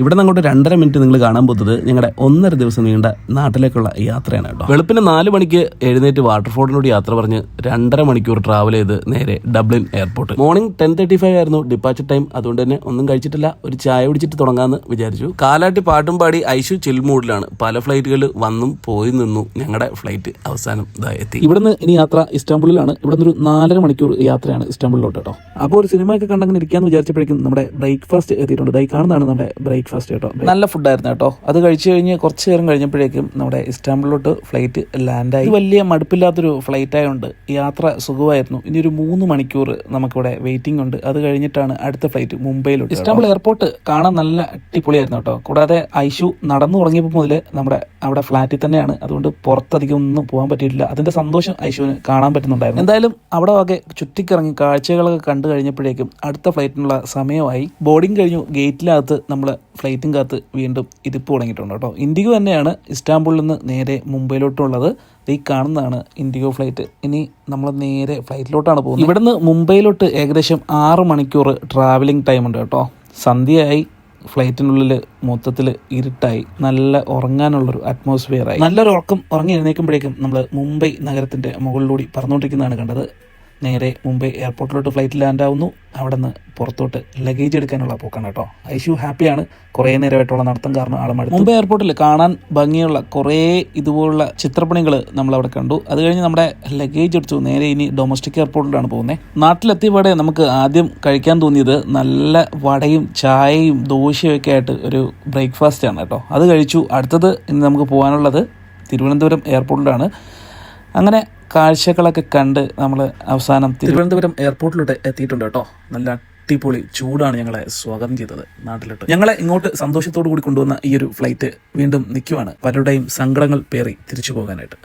ഇവിടെ നിന്ന് അങ്ങോട്ട് രണ്ടര മിനിറ്റ് നിങ്ങൾ കാണാൻ പോകുന്നത് ഞങ്ങളുടെ ഒന്നര ദിവസം നീണ്ട നാട്ടിലേക്കുള്ള യാത്രയാണ് കേട്ടോ. വെളുപ്പിന് നാല് മണിക്ക് എഴുന്നേറ്റ് വാട്ടർഫോർഡിനോട് യാത്ര പറഞ്ഞ് രണ്ടര മണിക്കൂർ ട്രാവൽ ചെയ്ത് നേരെ Dublin airport morning ten thirty five ആയിരുന്നു ഡിപ്പാച്ചർ ടൈം അതുകൊണ്ട് തന്നെ ഒന്നും കഴിച്ചിട്ടില്ല. ഒരു ചായ കുടിച്ചിട്ട് തുടങ്ങാമെന്ന് വിചാരിച്ചു. കാലാട്ടി പാട്ടും പാടി ഐശു ചിൽ മൂഡിലാണ് പല ഫ്ലൈറ്റുകൾ വന്നും പോയി നിന്നു. ഞങ്ങളുടെ ഫ്ലൈറ്റ് അവസാനം എത്തി. ഇവിടുന്ന് ഇനി യാത്ര ഇസ്താംബുളിലാണ്. ഇവിടുന്ന് ഒരു നാലര മണിക്കൂർ യാത്രയാണ് ഇസ്താംബുളിലോട്ട് കേട്ടോ. അപ്പോൾ ഒരു സിനിമയൊക്കെ കണ്ടങ്ങനെ ഇരിക്കാന്ന് വിചാരിച്ചപ്പോഴേക്കും നമ്മുടെ ബ്രേക്ക്ഫാസ്റ്റ് എത്തിയിട്ടുണ്ട്. ഇതായി കാണുന്നതാണ് നമ്മുടെ ബ്രേക്ക്ഫാസ്റ്റ് കേട്ടോ. നല്ല ഫുഡായിരുന്നു കേട്ടോ. അത് കഴിച്ചു കഴിഞ്ഞ് കുറച്ച് നേരം കഴിഞ്ഞപ്പോഴേക്കും നമ്മുടെ ഇസ്താംബുളിലോട്ട് ഫ്ലൈറ്റ് ലാൻഡായി വലിയ മടുപ്പില്ലാത്തൊരു ഫ്ലൈറ്റ് ആയതുകൊണ്ട് യാത്ര സുഖമായിരുന്നു. ഇനി ഒരു മൂന്ന് മണിക്കൂർ നമുക്കിവിടെ വെയിറ്റിംഗ് ഉണ്ട്. അത് കഴിഞ്ഞിട്ടാണ് അടുത്ത ഫ്ലൈറ്റ് മുംബൈയിലോട്ട് ഇസ്താംബുൾ എയർപോർട്ട് കാണാൻ നല്ല അടിപൊളിയായിരുന്നു കേട്ടോ. കൂടാതെ ഐഷു നടന്നു തുടങ്ങിയപ്പോൾ മുതൽ നമ്മുടെ അവിടെ ഫ്ലാറ്റിൽ തന്നെയാണ്. അതുകൊണ്ട് പുറത്തധികം ഒന്നും പോകാൻ പറ്റിയിട്ടില്ല. അതിന്റെ സന്തോഷം ഐഷുവിന് കാണാൻ പറ്റുന്നുണ്ടായിരുന്നു. എന്തായാലും അവിടെ വകെ ചുറ്റിക്കിറങ്ങി കാഴ്ചകളൊക്കെ കണ്ടു കഴിഞ്ഞപ്പോഴേക്കും അടുത്ത ഫ്ലൈറ്റിനുള്ള സമയമായി. ബോർഡിംഗ് കഴിഞ്ഞു. ഗേറ്റിനകത്ത് നമ്മൾ ഫ്ലൈറ്റും കാത്ത് വീണ്ടും ഇതിപ്പ് തുടങ്ങിയിട്ടുണ്ട് കേട്ടോ. ഇൻഡിഗോ തന്നെയാണ് ഇസ്താംബുളിൽ നിന്ന് നേരെ മുംബൈയിലോട്ടുള്ളത്. ഈ കാണുന്നതാണ് ഇൻഡിഗോ ഫ്ലൈറ്റ്. ഇനി നമ്മൾ നേരെ ഫ്ലൈറ്റിലോട്ടാണ് പോകുന്നത്. ഇവിടുന്ന് മുംബൈയിലോട്ട് ഏകദേശം ആറ് മണിക്കൂർ ട്രാവലിംഗ് ടൈം ഉണ്ട് കേട്ടോ. സന്ധ്യയായി ഫ്ലൈറ്റിനുള്ളിൽ മൊത്തത്തിൽ ഇരുട്ടായി നല്ല ഉറങ്ങാനുള്ളൊരു അറ്റ്മോസ്ഫിയറായി നല്ലൊരു ഉറക്കം ഉറങ്ങി എഴുന്നേക്കുമ്പോഴേക്കും നമ്മൾ മുംബൈ നഗരത്തിന്റെ മുകളിലൂടെ പറന്നുകൊണ്ടിരിക്കുന്നതാണ് കണ്ടത്. നേരെ മുംബൈ എയർപോർട്ടിലോട്ട് ഫ്ലൈറ്റ് ലാൻഡ് ആവുന്നു. അവിടെ നിന്ന് പുറത്തോട്ട് ലഗേജ് എടുക്കാനുള്ള പോക്കാണ് കേട്ടോ. ഐഷു ഹാപ്പിയാണ്. കുറേ നേരമായിട്ടുള്ള നടത്തം കാരണം ആളെ മടുത്തു മുംബൈ എയർപോർട്ടിൽ കാണാൻ ഭംഗിയുള്ള കുറേ ഇതുപോലുള്ള ചിത്രപ്പണികൾ നമ്മൾ അവിടെ കണ്ടു. അത് കഴിഞ്ഞ് നമ്മുടെ ലഗേജ് എടുത്തു. നേരെ ഇനി ഡൊമസ്റ്റിക് എയർപോർട്ടിലാണ് പോകുന്നത് നാട്ടിലെത്തിയപാടെ നമുക്ക് ആദ്യം കഴിക്കാൻ തോന്നിയത് നല്ല വടയും ചായയും ദോശയും ഒക്കെ ആയിട്ട് ഒരു ബ്രേക്ക്ഫാസ്റ്റ് ആണ് കേട്ടോ. അത് കഴിച്ചു. അടുത്തത് ഇനി നമുക്ക് പോകാനുള്ളത് തിരുവനന്തപുരം എയർപോർട്ടിലാണ് അങ്ങനെ കാഴ്ചകളൊക്കെ കണ്ട് നമ്മൾ അവസാനം തിരുവനന്തപുരം എയർപോർട്ടിലോട്ട് എത്തിയിട്ടുണ്ട് കേട്ടോ. നല്ല അടിപൊളി ചൂടാണ് ഞങ്ങളെ സ്വാഗതം ചെയ്തത് നാട്ടിലോട്ട്. ഞങ്ങളെ ഇങ്ങോട്ട് സന്തോഷത്തോടു കൂടി കൊണ്ടുവന്ന ഈ ഒരു ഫ്ലൈറ്റ് വീണ്ടും നിൽക്കുവാണ് പലരുടെയും സങ്കടങ്ങൾ പേറി തിരിച്ചു പോകാനായിട്ട്.